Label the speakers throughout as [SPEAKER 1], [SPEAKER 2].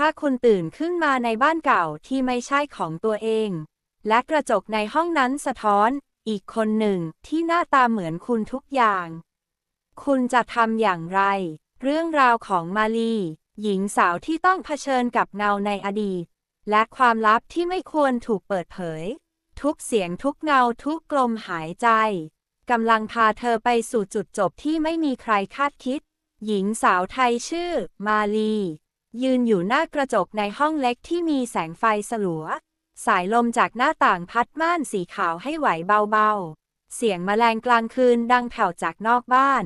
[SPEAKER 1] ถ้าคุณตื่นขึ้นมาในบ้านเก่าที่ไม่ใช่ของตัวเอง และกระจกในห้องนั้นสะท้อน อีกคนหนึ่งที่หน้าตาเหมือนคุณทุกอย่าง คุณจะทำอย่างไร เรื่องราวของมาลี หญิงสาวที่ต้องเผชิญกับเงาในอดีต และความลับที่ไม่ควรถูกเปิดเผย ทุกเสียงทุกเงาทุกกลมหายใจกำลังพาเธอไปสู่จุดจบที่ไม่มีใครคาดคิด หญิงสาวไทยชื่อ มาลี ยืนอยู่หน้ากระจกในห้องเล็กที่มีแสงไฟสลัว สายลมจากหน้าต่างพัดม่านสีขาวให้ไหวเบาๆ เสียงแมลงกลางคืนดังแผ่วจากนอกบ้าน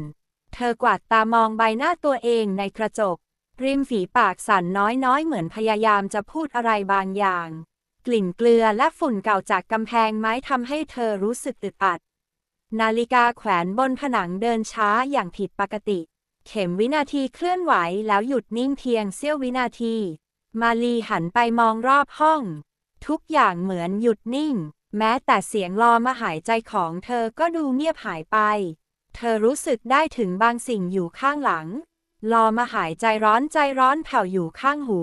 [SPEAKER 1] เธอกวาดตามองใบหน้าตัวเองในกระจก ริมฝีปากสั่นน้อยๆ เหมือนพยายามจะพูดอะไรบางอย่าง กลิ่นเกลือและฝุ่นเก่าจากกำแพงไม้ทำให้เธอรู้สึกอึดอัด นาฬิกาแขวนบนผนังเดินช้าอย่างผิดปกติ เข็มวินาทีเคลื่อนไหวแล้วหยุดนิ่งเพียงเสี้ยววินาที มาลีหันไปมองรอบห้อง ทุกอย่างเหมือนหยุดนิ่ง แม้แต่เสียงลอมาหายใจของเธอก็ดูเงียบหายไป เธอรู้สึกได้ถึงบางสิ่งอยู่ข้างหลัง ลอมาหายใจร้อนใจร้อนแผ่วอยู่ข้างหู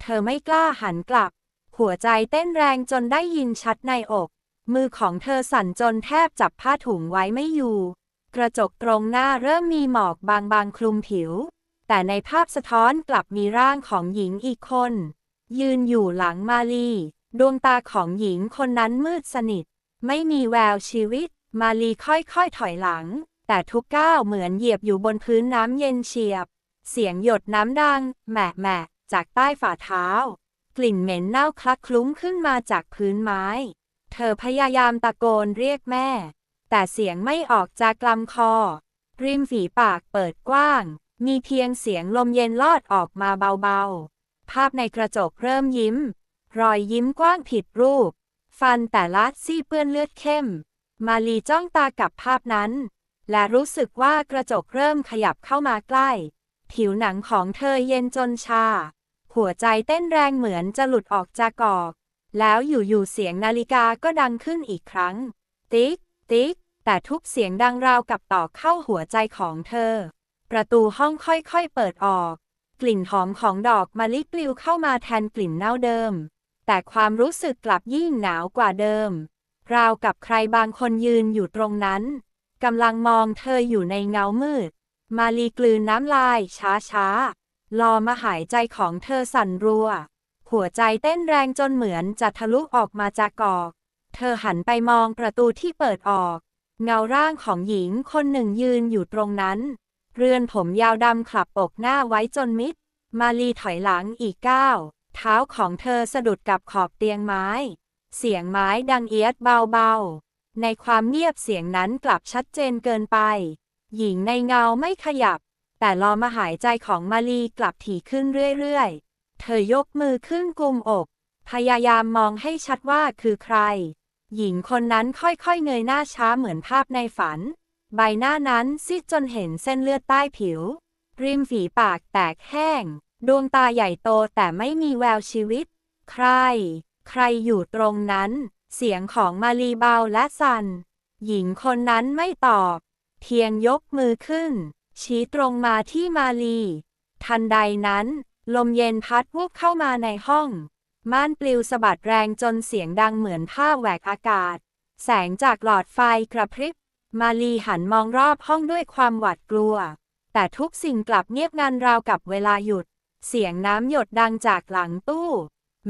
[SPEAKER 1] เธอไม่กล้าหันกลับ หัวใจเต้นแรงจนได้ยินชัดในอก มือของเธอสั่นจนแทบจับผ้าถุงไว้ไม่อยู่ กระจกตรงหน้าเริ่มมีหมอกบางๆคลุมผิว แต่ในภาพสะท้อนกลับมีร่างของหญิงอีกคน ยืนอยู่หลังมาลี ดวงตาของหญิงคนนั้นมืดสนิท ไม่มีแววชีวิต มาลีค่อยๆถอยหลัง แต่ทุกก้าวเหมือนเหยียบอยู่บนพื้นน้ำเย็นเฉียบ เสียงหยดน้ำดังแหมะแหมะจากใต้ฝ่าเท้า กลิ่นเหม็นเน่าคลักคลุ้งขึ้นมาจากพื้นไม้ เธอพยายามตะโกนเรียกแม่ แต่เสียงไม่ออกจากลำคอ ริมฝีปากเปิดกว้าง มีเพียงเสียงลมเย็นลอดออกมาเบาๆ ภาพในกระจกเริ่มยิ้ม รอยยิ้มกว้างผิดรูป ฟันแต่ละซี่เปื้อนเลือดเข้ม มาลีจ้องตากับภาพนั้น และรู้สึกว่ากระจกเริ่มขยับเข้ามาใกล้ ผิวหนังของเธอเย็นจนชา หัวใจเต้นแรงเหมือนจะหลุดออกจากกอก แล้วอยู่ๆเสียงนาฬิกาก็ดังขึ้นอีกครั้ง ติ๊ก ติ๊ก แต่ทุกเสียงดังราวกับต่อเข้าหัวใจของเธอ ประตูห้องค่อยๆเปิดออก กลิ่นหอมของดอกมะลิปลิวเข้ามาแทนกลิ่นเน่าเดิม แต่ความรู้สึกกลับยิ่งหนาวกว่าเดิม ราวกับใครบางคนยืนอยู่ตรงนั้นกำลังมองเธออยู่ในเงามืด มาลีกลืนน้ำลายช้าๆรอมาหายใจของเธอสั่นรัว หัวใจเต้นแรงจนเหมือนจะทะลุออกมาจากกอก เธอหันไปมองประตูที่เปิดออก เงาร่างของหญิงคนหนึ่งยืนอยู่ตรงนั้น เรือนผมยาวดำขลับอกหน้าไว้จนมิด มาลีถอยหลังอีกก้าว เท้าของเธอสะดุดกับขอบเตียงไม้ เสียงไม้ดังเอียดเบาๆ ในความเงียบเสียงนั้นกลับชัดเจนเกินไป หญิงในเงาไม่ขยับ แต่ลอมาหายใจของมาลีกลับถี่ขึ้นเรื่อยๆ เธอยกมือขึ้นกุมอก พยายามมองให้ชัดว่าคือใคร หญิงคนนั้นค่อยๆเงยหน้าช้าเหมือนภาพในฝัน ใบหน้านั้นซีดจนเห็นเส้นเลือดใต้ผิว ริมฝีปากแตกแห้ง ดวงตาใหญ่โตแต่ไม่มีแววชีวิต ใคร ใครอยู่ตรงนั้น เสียงของมาลีเบาและสัน่นหญิงคนนั้นไม่ตอบ เพียงยกมือขึ้น ชี้ตรงมาที่มาลีทันใดนั้น ลมเย็นพัดวูบเข้ามาในห้อง ม่านปลิวสะบัดแรงจนเสียงดังเหมือนผ้าแหวกอากาศ แสงจากหลอดไฟกระพริบ มาลีหันมองรอบห้องด้วยความหวาดกลัว แต่ทุกสิ่งกลับเงียบงันราวกับเวลาหยุด เสียงน้ำหยดดังจากหลังตู้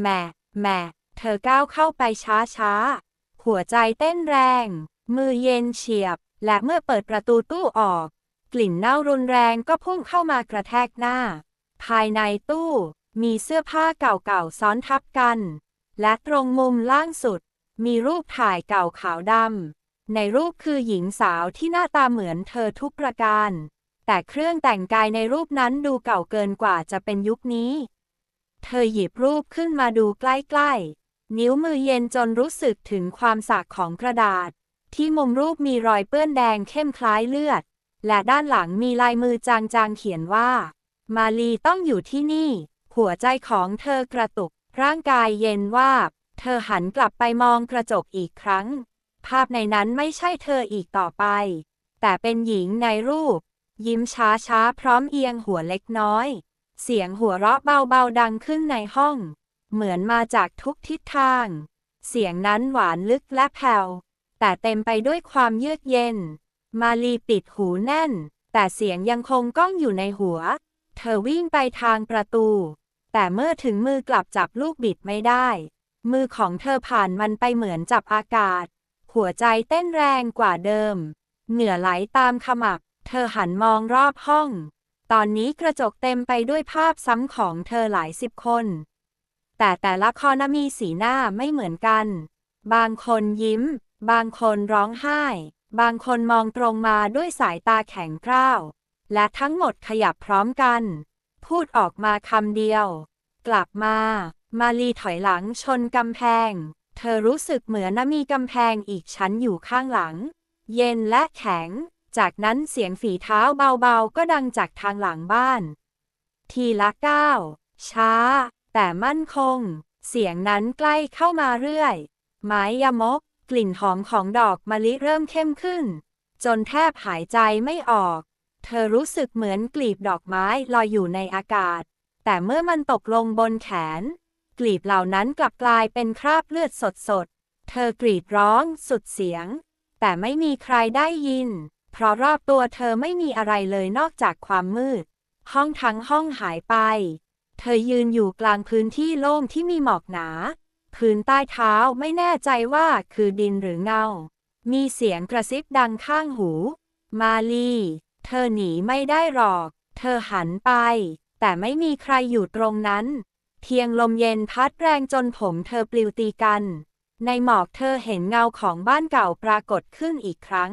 [SPEAKER 1] แม่แม่เธอก้าวเข้าไปช้าช้าหัวใจเต้นแรง มือเย็นเฉียบ และเมื่อเปิดประตูตู้ออก กลิ่นเน่ารุนแรงก็พุ่งเข้ามากระแทกหน้า ภายในตู้ มีเสื้อผ้าเก่าๆซ้อนทับกัน และตรงมุมล่างสุด มีรูปถ่ายเก่าขาวดำ ในรูปคือหญิงสาวที่หน้าตาเหมือนเธอทุกประการ แต่เครื่องแต่งกายในรูปนั้นดูเก่าเกินกว่าจะเป็นยุคนี้ เธอหยิบรูปขึ้นมาดูใกล้ๆ นิ้วมือเย็นจนรู้สึกถึงความสากของกระดาษ ที่มุมรูปมีรอยเปื้อนแดงเข้มคล้ายเลือด และด้านหลังมีลายมือจางๆเขียนว่า มาลีต้องอยู่ที่นี่ หัวใจของเธอกระตุก ร่างกายเย็นวาบ เธอหันกลับไปมองกระจกอีกครั้ง ภาพในนั้นไม่ใช่เธออีกต่อไป แต่เป็นหญิงในรูป ยิ้มช้าๆ พร้อมเอียงหัวเล็กน้อย เสียงหัวเราะเบาๆดังขึ้นในห้อง เหมือนมาจากทุกทิศทาง เสียงนั้นหวานลึกและแผ่ว แต่เต็มไปด้วยความเยือกเย็น มาลีปิดหูแน่น แต่เสียงยังคงก้องอยู่ในหัวเธอวิ่งไปทางประตู แต่เมื่อถึงมือกลับจับลูกบิดไม่ได้ มือของเธอผ่านมันไปเหมือนจับอากาศ หัวใจเต้นแรงกว่าเดิม เหงื่อไหลตามขมับ เธอหันมองรอบห้อง ตอนนี้กระจกเต็มไปด้วยภาพซ้ำของเธอหลายสิบคน แต่แต่ละคนมีสีหน้าไม่เหมือนกัน บางคนยิ้ม บางคนร้องไห้ บางคนมองตรงมาด้วยสายตาแข็งกร้าว และทั้งหมดขยับพร้อมกัน พูดออกมาคำเดียว กลับมา มาลีถอยหลังชนกำแพง เธอรู้สึกเหมือนมีกำแพงอีกชั้นอยู่ข้างหลัง เย็นและแข็ง จากนั้นเสียงฝีเท้าเบาๆ ก็ดังจากทางหลังบ้าน ทีละก้าว ช้า แต่มั่นคง เสียงนั้นใกล้เข้ามาเรื่อย ไม้ยมก กลิ่นหอมของดอกมะลิเริ่มเข้มขึ้น จนแทบหายใจไม่ออก เธอรู้สึกเหมือนกลีบดอกไม้ลอยอยู่ในอากาศ แต่เมื่อมันตกลงบนแขน กลีบเหล่านั้นกลับกลายเป็นคราบเลือดสดๆ เธอกรีดร้องสุดเสียง แต่ไม่มีใครได้ยิน เพราะรอบตัวเธอไม่มีอะไรเลยนอกจากความมืด ห้องทั้งห้องหายไป เธอยืนอยู่กลางพื้นที่โล่งที่มีหมอกหนา พื้นใต้เท้าไม่แน่ใจว่าคือดินหรือเงา มีเสียงกระซิบดังข้างหู มาลี เธอหนีไม่ได้หรอก เธอหันไป แต่ไม่มีใครอยู่ตรงนั้น เพียงลมเย็นพัดแรงจนผมเธอปลิวตีกัน ในหมอกเธอเห็นเงาของบ้านเก่าปรากฏขึ้นอีกครั้ง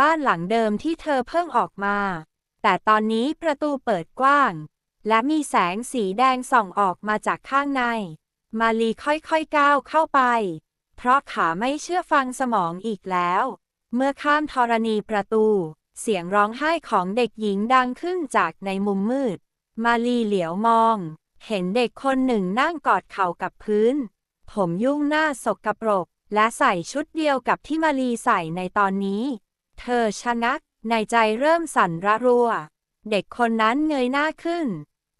[SPEAKER 1] บ้านหลังเดิมที่เธอเพิ่งออกมา แต่ตอนนี้ประตูเปิดกว้าง และมีแสงสีแดงส่องออกมาจากข้างใน มาลีค่อยๆก้าวเข้าไป เพราะขาไม่เชื่อฟังสมองอีกแล้ว เมื่อข้ามธรณีประตู เสียงร้องไห้ของเด็กหญิงดังขึ้นจากในมุมมืด มาลีเหลียวมอง เห็นเด็กคนหนึ่งนั่งกอดเข่ากับพื้น ผมยุ่งหน้าสกปรก และใส่ชุดเดียวกับที่มาลีใส่ในตอนนี้ เธอชะงัก ในใจเริ่มสั่นระรัว เด็กคนนั้นเงยหน้าขึ้น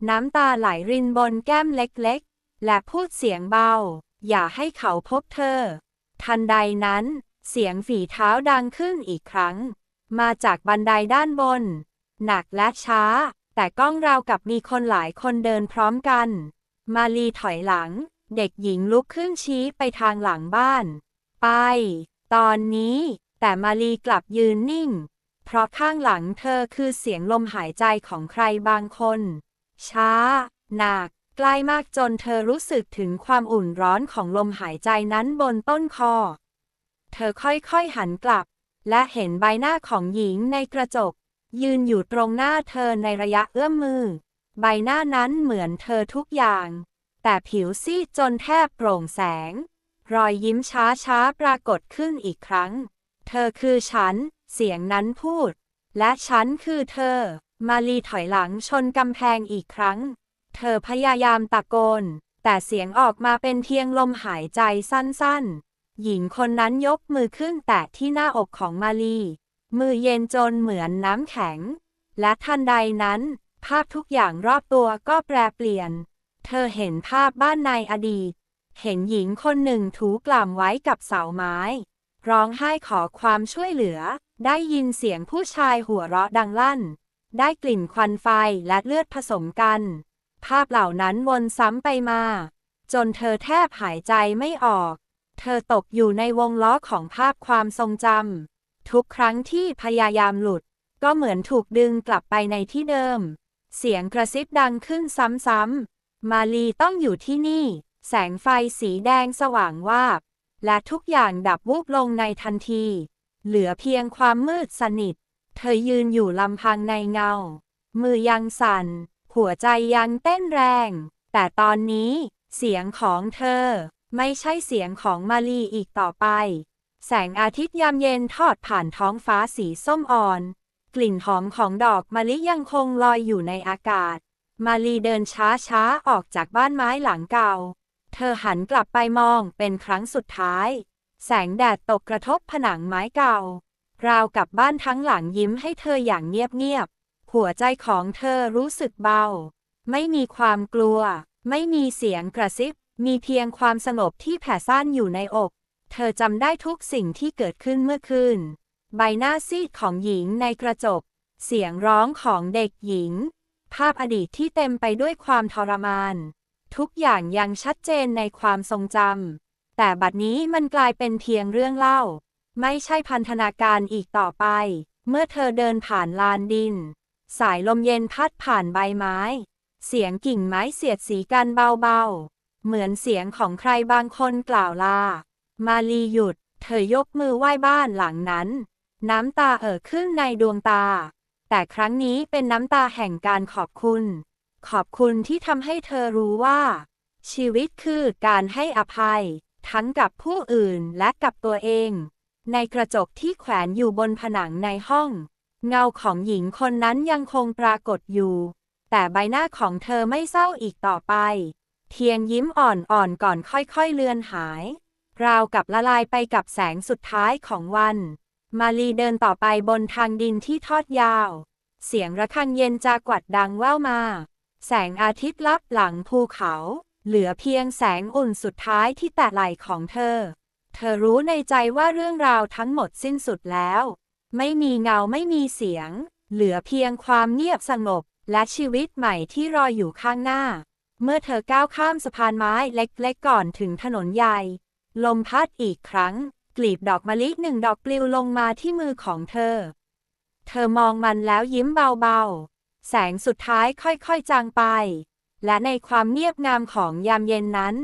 [SPEAKER 1] น้ำตาไหลรินบนแก้มเล็กๆ และพูดเสียงเบา อย่าให้เขาพบเธอ ทันใดนั้น เสียงฝีเท้าดังขึ้นอีกครั้ง มาจากบันไดด้านบน หนักและช้า แต่กล้องราวกับมีคนหลายคนเดินพร้อมกัน มาลีถอยหลัง เด็กหญิงลุกขึ้นชี้ไปทางหลังบ้าน ไป ตอนนี้ แต่มาลีกลับยืนนิ่ง เพราะข้างหลังเธอคือเสียงลมหายใจของใครบางคน ช้า หนักใกล้มากจนเธอรู้สึกถึงความอุ่นร้อนของลมหายใจนั้นบนต้นคอ เธอค่อยๆหันกลับ และเห็นใบหน้าของหญิงในกระจก ยืนอยู่ตรงหน้าเธอในระยะเอื้อมมือ ใบหน้านั้นเหมือนเธอทุกอย่าง แต่ผิวซีดจนแทบโปร่งแสง รอยยิ้มช้าๆปรากฏขึ้นอีกครั้ง เธอคือฉัน เสียงนั้นพูด และฉันคือเธอ มาลีถอยหลังชนกำแพงอีกครั้ง เธอพยายามตะโกน แต่เสียงออกมาเป็นเพียงลมหายใจสั้นๆ หญิงคนนั้นยกมือขึ้นแตะที่หน้าอกของมาลี มือเย็นจนเหมือนน้ำแข็ง และทันใดนั้น ภาพทุกอย่างรอบตัวก็แปรเปลี่ยน เธอเห็นภาพบ้านในอดีต เห็นหญิงคนหนึ่งถูกล่ำไว้กับเสาไม้ ร้องไห้ขอความช่วยเหลือ ได้ยินเสียงผู้ชายหัวเราะดังลั่น ได้กลิ่นควันไฟและเลือดผสมกัน ภาพเหล่านั้นวนซ้ำไปมา จนเธอแทบหายใจไม่ออก เธอตกอยู่ในวงล้อของภาพความทรงจำทุกครั้งที่พยายามหลุด ก็เหมือนถูกดึงกลับไปในที่เดิม เสียงกระซิบดังขึ้นซ้ำๆ มาลีต้องอยู่ที่นี่ แสงไฟสีแดงสว่างวาบ และทุกอย่างดับวูบลงในทันที เหลือเพียงความมืดสนิท เธอยืนอยู่ลำพังในเงา มือยังสั่น หัวใจยังเต้นแรง แต่ตอนนี้ เสียงของเธอ ไม่ใช่เสียงของมาลีอีกต่อไป แสงอาทิตย์ยามเย็นทอดผ่านท้องฟ้าสีส้มอ่อน กลิ่นหอมของดอกมะลิยังคงลอยอยู่ในอากาศ มาลีเดินช้าๆ ออกจากบ้านไม้หลังเก่า เธอหันกลับไปมองเป็นครั้งสุดท้าย แสงแดดตกกระทบผนังไม้เก่า ราวกับบ้านทั้งหลังยิ้มให้เธออย่างเงียบๆ หัวใจของเธอรู้สึกเบา ไม่มีความกลัว ไม่มีเสียงกระซิบ มีเพียงความสงบที่แผ่ซ่านอยู่ในอก เธอจำได้ทุกสิ่งที่เกิดขึ้นเมื่อคืน ใบหน้าซีดของหญิงในกระจก เสียงร้องของเด็กหญิง ภาพอดีตที่เต็มไปด้วยความทรมาน ทุกอย่างยังชัดเจนในความทรงจำ แต่บัดนี้มันกลายเป็นเพียงเรื่องเล่า ไม่ใช่พันธนาการอีกต่อไป เมื่อเธอเดินผ่านลานดิน สายลมเย็นพัดผ่านใบไม้ เสียงกิ่งไม้เสียดสีกันเบาๆ เหมือนเสียงของใครบางคนกล่าวลา มาลีหยุด เธอยกมือไหว้บ้านหลังนั้น น้ำตาเอ่อขึ้นในดวงตา แต่ครั้งนี้เป็นน้ำตาแห่งการขอบคุณ ขอบคุณที่ทำให้เธอรู้ว่า ชีวิตคือการให้อภัย ทั้งกับผู้อื่นและกับตัวเอง ในกระจกที่แขวนอยู่บนผนังในห้อง เงาของหญิงคนนั้นยังคงปรากฏอยู่ แต่ใบหน้าของเธอไม่เศร้าอีกต่อไป เทียนยิ้มอ่อนๆก่อนค่อยๆเลือนหาย ราวกับละลายไปกับแสงสุดท้ายของวัน มาลีเดินต่อไปบนทางดินที่ทอดยาว เสียงระฆังเย็นจากวัดดังแว่วมา แสงอาทิตย์ลับหลังภูเขา เหลือเพียงแสงอุ่นสุดท้ายที่แตะไหล่ของเธอ เธอรู้ในใจว่าเรื่องราวทั้งหมดสิ้นสุดแล้ว ไม่มีเงาไม่มีเสียง เหลือเพียงความเงียบสงบและชีวิตใหม่ที่รออยู่ข้างหน้า เมื่อเธอก้าวข้ามสะพานไม้เล็กๆก่อนถึงถนนใหญ่ ลมพัดอีกครั้ง กลีบดอกมะลิหนึ่งดอกปลิวลงมาที่มือของเธอ เธอมองมันแล้วยิ้มเบาๆ แสงสุดท้ายค่อยๆจางไป และในความเงียบงามของยามเย็นนั้น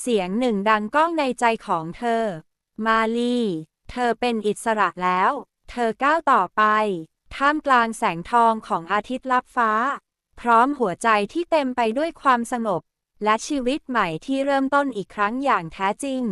[SPEAKER 1] เสียงหนึ่งดังก้องในใจของเธอ มาลีเธอเป็นอิสระแล้ว เธอก้าวต่อไป ท่ามกลางแสงทองของอาทิตย์ลับฟ้า พร้อมหัวใจที่เต็มไปด้วยความสงบ และชีวิตใหม่ที่เริ่มต้นอีกครั้งอย่างแท้จริง